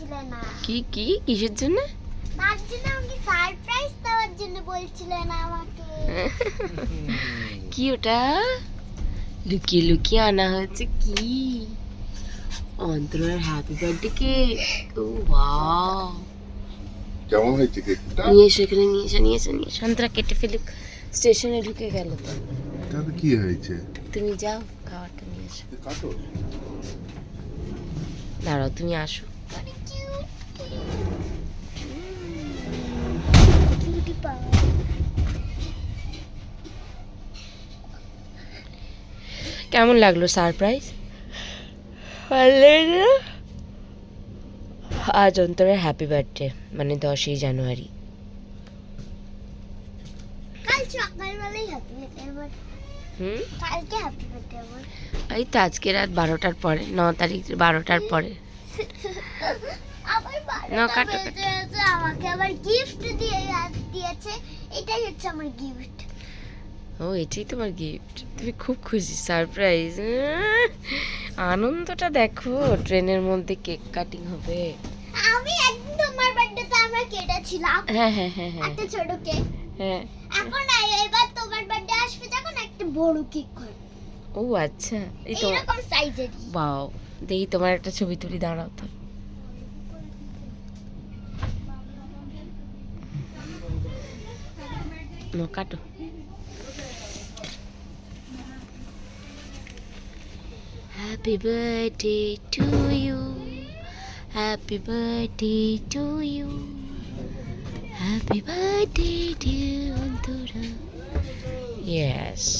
বলছিলে না কি কি? কিসের জন্য? তার জন্য আমাকে সারপ্রাইজ দেওয়ার জন্য বলছিলে না আমাকে। কি ওটা? লুকিয়ে লুকিয়ে আনা হয়েছে কি? অন্তরের হ্যাপি বার্থডে কেক ও ওয়াও কেমন হয়েছে কেকটা নিয়ে এসো এখানে নিয়ে এসো নিয়ে এসো নিয়ে এসো। অন্তরা কেটে ফেলুক। স্টেশনে ঢুকে গেল তো। তাতে কি হয়েছে? তুমি যাও খাবারটা নিয়ে এসো। কাটো। দাঁড়াও তুমি আসো। কেমন লাগল সারপ্রাইজ? আজ অন্তরের হ্যাপি বার্থডে মানে দশই জানুয়ারি। এই তো আজকে রাত বারোটার পরে ন তারিখ বারোটার পরে। না, বারোটা কাটো, আমাকে আবার গিফট দিয়ে দিয়েছে। এটাই হচ্ছে আমার গিফট ও এটাই তোমার গিফট তুমি খুব খুশি সারপ্রাইজ আনন্দটা দেখো ট্রেনের মধ্যে কেক কাটিং হবে। আমি একদিন তোমার বার্থডেতে আমরা কেটেছিলাম হ্যাঁ হ্যাঁ হ্যাঁ হ্যাঁ। একটা ছোট কেক হ্যাঁ। এখন এবার তোমার বার্থডে আসবে যখন একটা বড় কেক করবে ও আচ্ছা। এই তো এইরকম সাইজের বাও দেখি তোমার একটা ছবি তুলি দাঁড়াও তো। নো কাটো। Happy birthday to you. Happy birthday to you. Happy birthday, dear Antura. Yes.